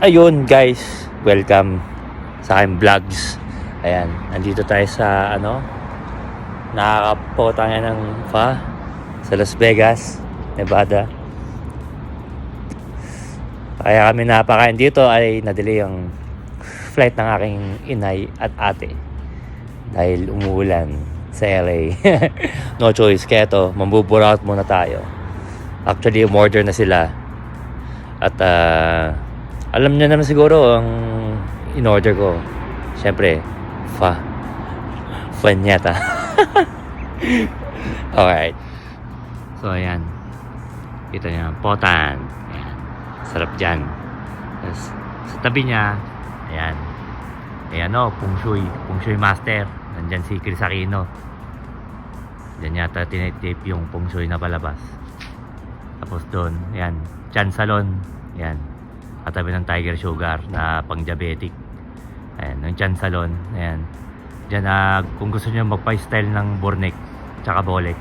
ayun guys, welcome sa aking vlogs. Ayan, andito tayo sa ano, nakakapo tayo ng fa sa Las Vegas, Nevada. Kaya kami napakain dito ay nadali yung flight ng aking inay at ate dahil umuulan sa LA. no choice, kaya to, mambuburout muna tayo. Actually, umorder na sila. At ah, alam niya naman siguro ang in-order ko. Siyempre, fa. Fanyata. Alright. So, ayan. Kita niyo, potan. Ayan. Sarap dyan. Tapos, sa tabi niya, ayan. Ayan o, Pung Shui. Pung Shui Master. Nandyan si Chris Aquino. Diyan yata tinitip yung Pung Shui na palabas. Tapos doon, ayan, Chan Salon. Ayan. Katabi ng Tiger Sugar na pang-diabetic. Ayan, yung Chan Salon. Ayan. Diyan na, kung gusto niyo magpa-style ng Bornek tsaka Bolex.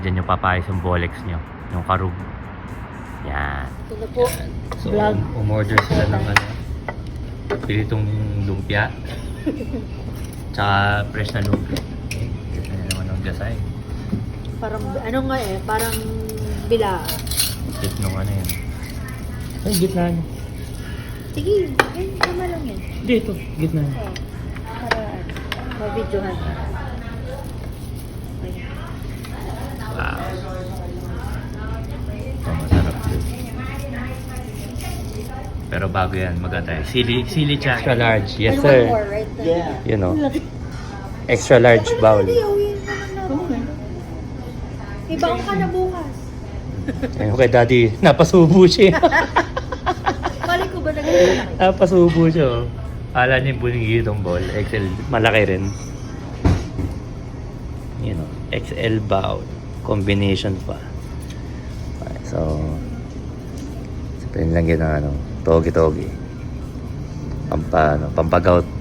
Diyan yung papayos yung Bolex niyo. Yung karug. Yan. Ito na po. So, Vlog. umorder sila ng ano, pilitong lumpia. Tsaka fresh na lumpia. Kasi naman ang gasay. Parang, ano nga eh, parang bila. Tip nung ano yun. Ay, gitna niya. Sige, yun, tama lang yun. Dito, gitna niya. Oo. Para, ma-videohan. Ayan. Wow. Ito, masarap din. Pero bago yan, maganda Sili, sili cha. Extra large. Yes, And sir. one more, right? Yeah. You know, extra large bowl. Ibang ka na bukas. Ayun kay daddy, napasubo siya. Bali ko ba nag napasubo siya. oh. Akala niya bunigi itong ball. XL, malaki rin. You know, XL bowl. Combination pa. Okay, so, sabihin lang yun ng ano, togi-togi. Pampa, ano, pampagout.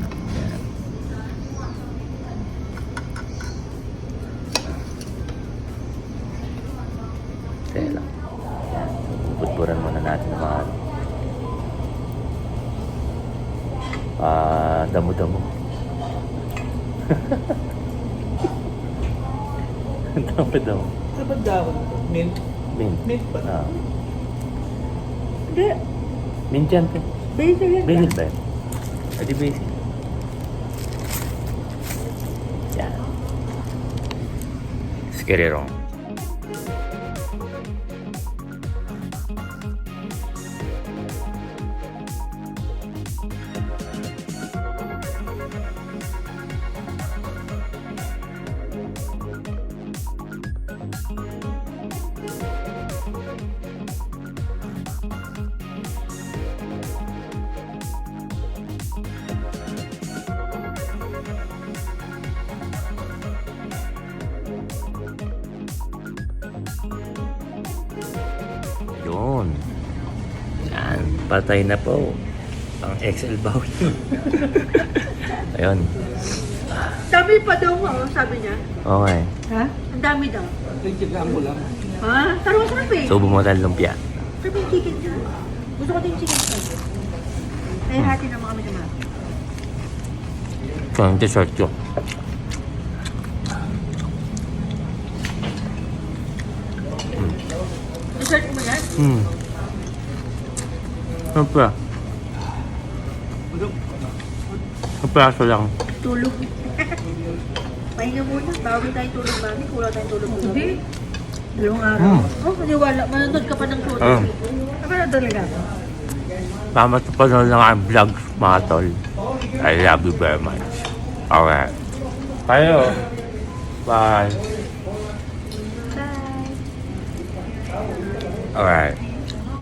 Ah, damo-damo. Damo-damo. Ano ba dahon? Mint? Mint. Mint ba? Ah. Hindi. Mint yan. Basic yun. Basic ba yan? Adi basic. Yan. Skirerong. Yun. Yan. Patay na po. Ang XL bowl. Ayun. Dami pa daw nga, oh, sabi niya. Okay. Ha? Ang dami daw. Nagtyagaan mo lang. Ha? Pero masarap eh. So, bumutal lumpia. Sarap yung chicken niya. Gusto ko din yung chicken fried. Kaya hati naman kami sa mga. Ito yung dessert ko. Dessert mo yan? Hmm. Ano pa? Ang praso lang. Tulog. Pahinga muna. Bawi tayo tulog mami. Kulang tayong tulog. Hindi. Dalawang araw. Hmm. Oh, maniwala. Manonood ka pa ng tulog. Ah. Ano na talaga? Salamat sa panonood ng aking vlog, mga tol. I love you very much. Okay. Tayo. Bye. Bye. Alright.